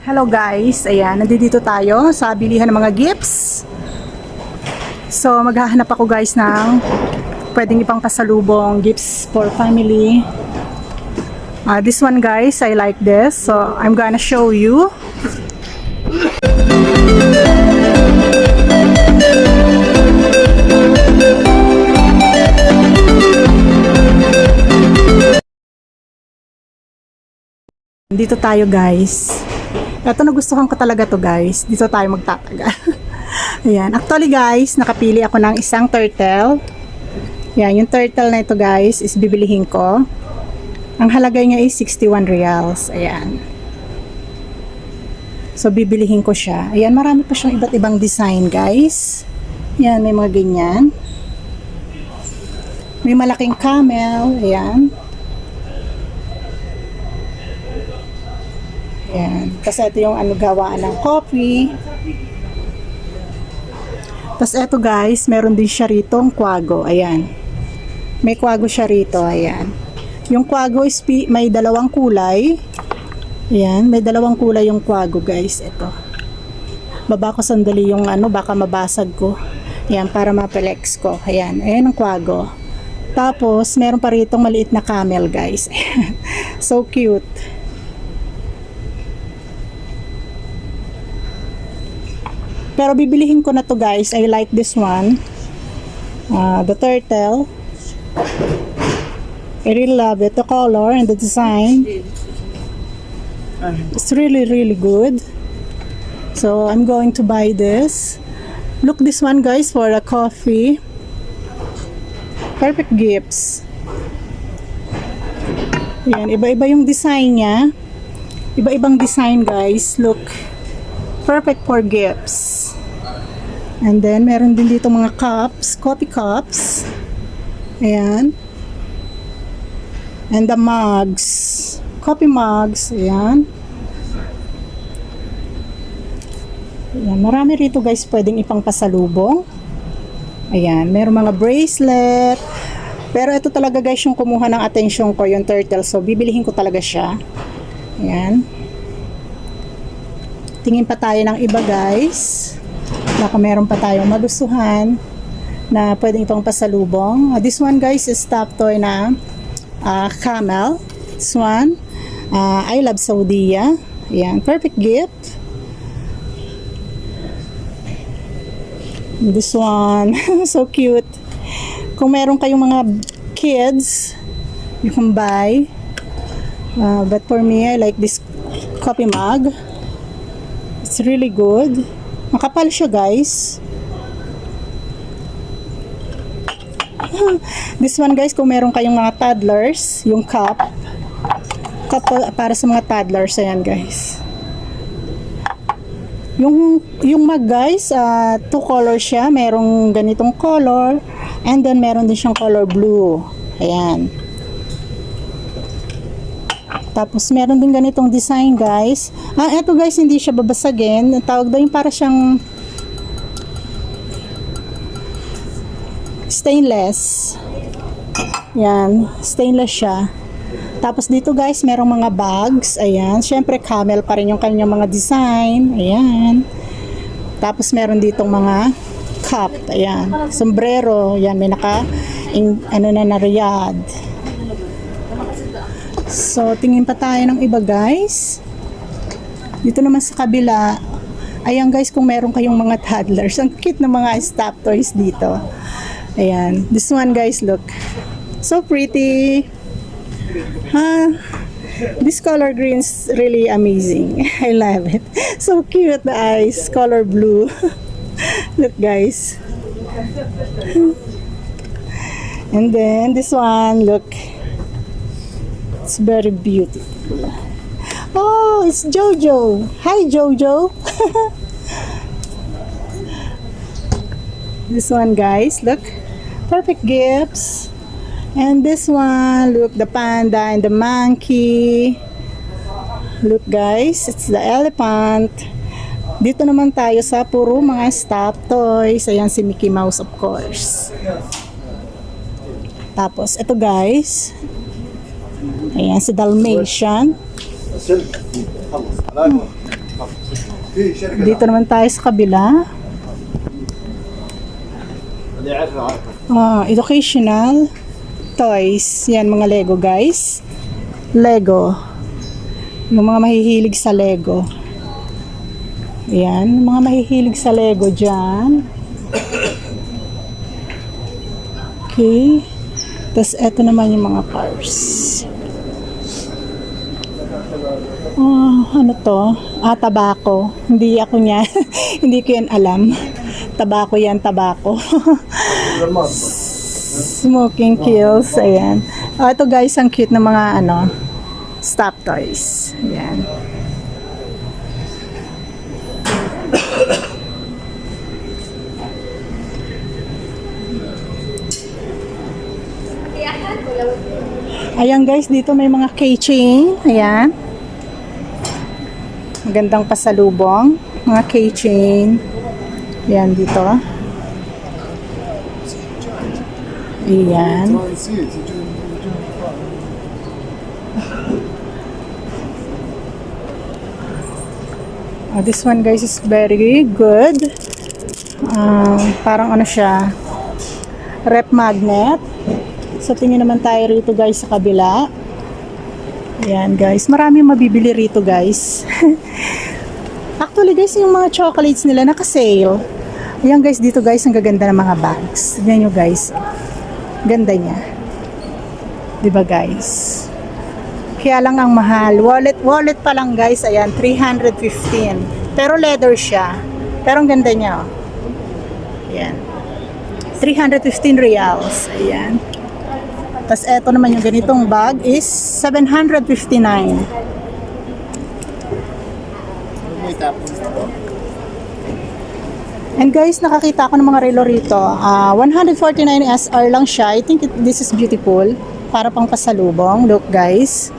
Hello guys, ayan, nandito tayo sa bilihan ng mga gifts. So, maghahanap ako guys ng pwedeng ipang pasalubong gifts for family. Uh, this one guys, I like this. So, I'm gonna show you. Dito tayo guys. Ito nagustuhan ko talaga to guys. Dito tayo magtataga. Ayan. Actually guys, nakapili ako ng isang turtle. Ayan, yung turtle na ito guys is bibilihin ko. Ang halagay niya is 61 reals. Ayan. So, bibilihin ko siya. Ayan, marami pa siyang iba't ibang design guys. Ayan, may mga ganyan. May malaking camel. Ayan. Ayan. Tapos ito yung ano gawaan ng coffee. Tapos ito guys, meron din siya rito ang kwago. Ayan. May kwago siya rito. Ayan. Yung kwago is may dalawang kulay. Ayan. May dalawang kulay yung kwago guys. Ito. Baba ko sandali yung ano, baka mabasag ko. Ayan, para mapelex ko. Ayan. Ayan ang kwago. Tapos, meron pa rito maliit na camel guys. so cute. Pero bibilihin ko na to guys. I like this one. Uh, the turtle. I really love it. The color and the design. It's really, really good. So, I'm going to buy this. Look this one guys for a coffee. Perfect gifts. Yan, iba-iba yung design niya. Iba-ibang design guys. Look. Perfect for gifts. And then, meron din dito mga cups, coffee cups. Ayan. And the mugs. Coffee mugs. Ayan. Ayan. Marami rito guys pwedeng ipang pasalubong. Ayan. Meron mga bracelet. Pero ito talaga guys yung kumuha ng atensyon ko, yung turtle. So, bibilihin ko talaga siya. Ayan. Tingin pa tayo ng iba guys. Baka meron pa tayong magustuhan na pwedeng itong pasalubong. Uh, this one guys is top toy na uh, camel. This one, uh, I love Saudia. Ayan, perfect gift. This one, so cute. Kung meron kayong mga kids, you can buy. Uh, but for me, I like this coffee mug. It's really good. Makapal siya, guys. This one, guys, kung meron kayong mga toddlers, yung cup. Cup pa- para sa mga toddlers, ayan, guys. Yung, yung mug, guys, ah, two color siya. Merong ganitong color. And then, meron din siyang color blue. Ayan. Tapos meron din ganitong design guys. Ah, eto guys, hindi siya babasagin. Tawag daw yung para siyang stainless. Yan, stainless siya. Tapos dito guys, merong mga bags. Ayan, syempre camel pa rin yung kanyang mga design. Ayan. Tapos meron ditong mga cup. Ayan, sombrero. Yan, may naka in, ano na na riyadh. So, tingin pa tayo ng iba guys. Dito naman sa kabila, ayan guys, kung meron kayong mga toddlers, ang cute na mga stop toys dito. Ayan. This one guys, look. So pretty. Ha? This color green is really amazing. I love it. So cute, the eyes. Color blue. look guys. And then this one, look. It's very beautiful. Oh, it's Jojo. Hi, Jojo. this one, guys, look. Perfect gifts. And this one, look, the panda and the monkey. Look, guys, it's the elephant. Dito naman tayo sa puro mga stop toys. Ayan si Mickey Mouse, of course. Tapos, ito guys. Ayan, si Dalmatian. Hmm. Dito naman tayo sa kabila. Uh, educational toys. Yan, mga Lego guys. Lego. Yung mga mahihilig sa Lego. Ayan, mga mahihilig sa Lego dyan. Okay. Tapos, eto naman yung mga cars. Ah, ano to? Ah, tabako. Hindi ako niya. Hindi ko yan alam. Tabako yan, tabako. Smoking kills. Ayan. Ah, ito guys, ang cute ng mga ano, stop toys. Ayan. Ayan guys, dito may mga keychain. Ayan. Magandang pasalubong. Mga keychain. Yan dito. Ayan. Oh, this one guys is very good. Uh, parang ano siya, rep magnet. So tingin naman tayo rito guys sa kabila. Ayan guys, marami mabibili rito guys. Actually guys, yung mga chocolates nila naka-sale. Ayan guys, dito guys, ang gaganda ng mga bags. Tignan nyo guys. Ganda niya. ba guys? Kaya lang ang mahal. Wallet, wallet pa lang guys. Ayan, 315. Pero leather siya. Pero ang ganda niya. Oh. Ayan. 315 reals. Ayan. Tapos eto naman yung ganitong bag is 759. And guys, nakakita ako ng mga relo rito. Ah, 149 SR lang siya. I think it, this is beautiful. Para pang pasalubong. Look guys.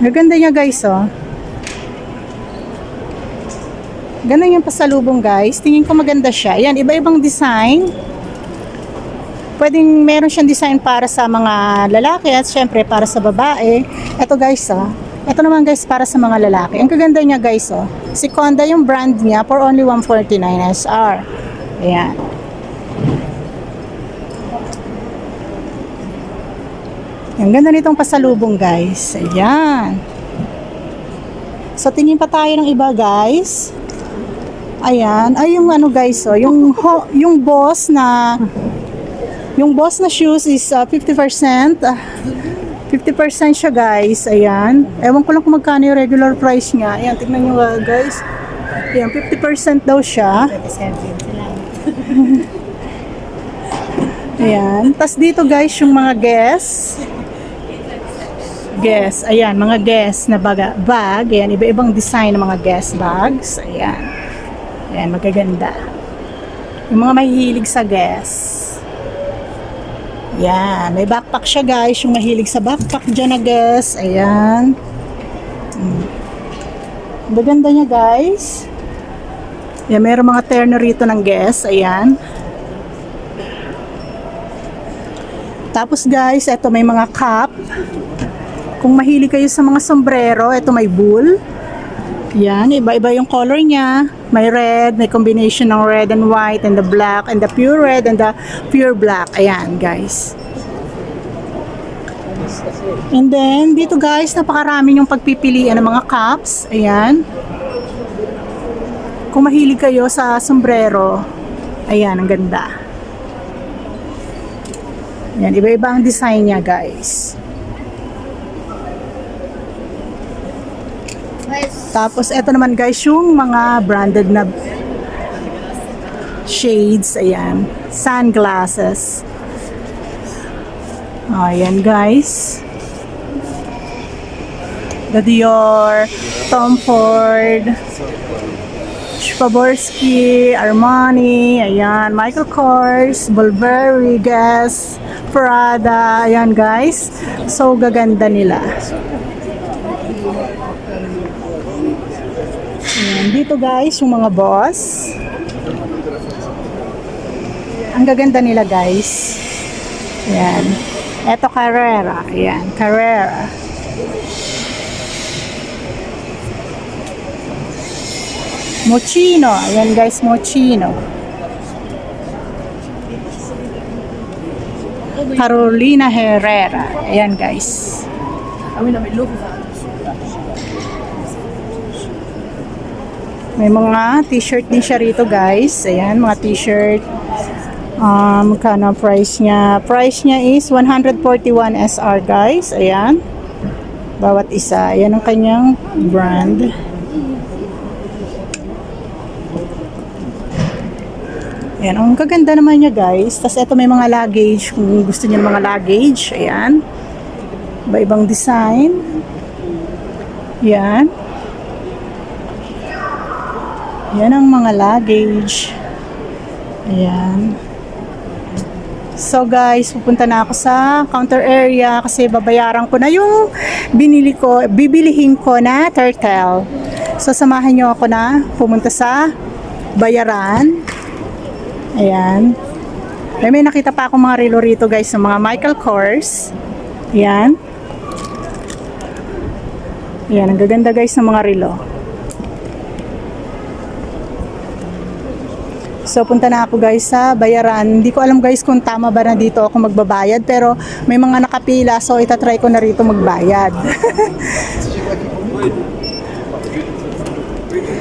Gaganda niya guys oh. Ganda yung pasalubong guys. Tingin ko maganda siya. Yan, iba-ibang design. Pwedeng meron siyang design para sa mga lalaki at syempre para sa babae. Ito guys oh. Ito naman guys para sa mga lalaki. Ang kaganda niya guys oh. Si Conda yung brand niya for only 149 SR. Ayan. Ang ganda nitong pasalubong guys. Ayan. So tingin pa tayo ng iba guys. Ayan. Ay yung ano guys oh. Yung, ho- yung boss na yung boss na shoes is uh, 50%. ah, 50% siya guys. Ayan. Ewan ko lang kung magkano yung regular price niya. Ayan. Tignan nyo uh, guys. Ayan. 50% daw siya. Ayan. Tapos dito guys yung mga guests. Guess, ayan, mga guess na baga, bag. Ayan, iba-ibang design ng mga guess bags. Ayan. Ayan, magaganda. Yung mga mahihilig sa guess. Ayan, may backpack siya guys. Yung mahilig sa backpack dyan na guess. Ayan. Magaganda niya guys. Ayan, meron mga terno rito ng guess. Ayan. Tapos guys, eto may mga cup. Kung mahilig kayo sa mga sombrero, ito may bull. Yan, iba-iba yung color niya. May red, may combination ng red and white and the black and the pure red and the pure black. Ayan, guys. And then, dito guys, napakarami yung pagpipilian ng mga cups. Ayan. Kung mahilig kayo sa sombrero, ayan, ang ganda. Ayan, iba-iba ang design niya, guys. Tapos, eto naman guys, yung mga branded na shades, ayan. Sunglasses. Ayan guys. The Dior, Tom Ford, Swarovski, Armani, ayan, Michael Kors, Bulgari, Guess, Prada, ayan guys. So, gaganda nila. Ayan, dito guys, yung mga boss. Ang gaganda nila guys. Ayan. Eto Carrera. Ayan, Carrera. Mochino. Ayan guys, Mochino. Carolina Herrera. Ayan guys. May mga t-shirt din siya rito guys. Ayan, mga t-shirt. Um, magkano price niya? Price niya is 141 SR guys. Ayan. Bawat isa. Ayan ang kanyang brand. Ayan, ang kaganda naman niya guys. Tapos ito may mga luggage. Kung gusto niyo ng mga luggage. Ayan. Iba-ibang design. Ayan. Yan ang mga luggage. Ayan. So guys, pupunta na ako sa counter area kasi babayaran ko na yung binili ko, bibilihin ko na turtle. So samahan nyo ako na pumunta sa bayaran. Ayan. May, may nakita pa ako mga relo rito guys ng mga Michael Kors. Ayan. Ayan, ang gaganda guys ng mga relo. So punta na ako guys sa bayaran. Hindi ko alam guys kung tama ba na dito ako magbabayad pero may mga nakapila so itatry ko na rito magbayad.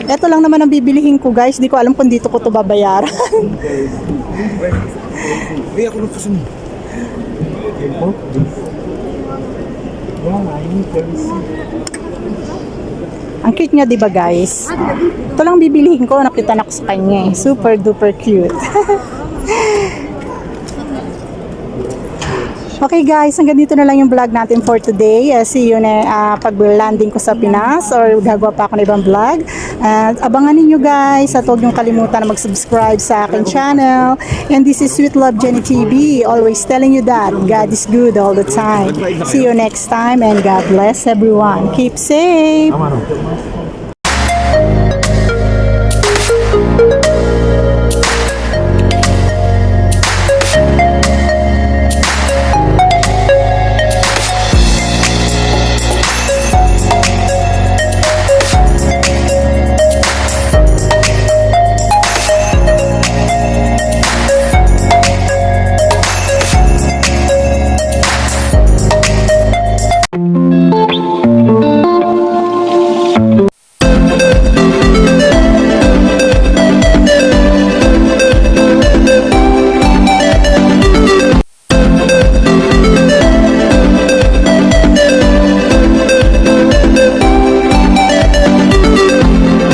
Ito lang naman ang bibilihin ko guys. Di ko alam kung dito ko to babayaran. Vem ako ng kasunod. Ang cute niya 'di ba guys? Ito lang bibilihin ko. Nakita na ko sa kanya eh. Super duper cute. Okay guys, hanggang dito na lang yung vlog natin for today. Uh, see you na uh, pag landing ko sa Pinas or gagawa pa ako ng ibang vlog. At abangan ninyo guys at huwag niyong kalimutan na mag-subscribe sa akin channel. And this is Sweet Love Jenny TV. Always telling you that God is good all the time. See you next time and God bless everyone. Keep safe!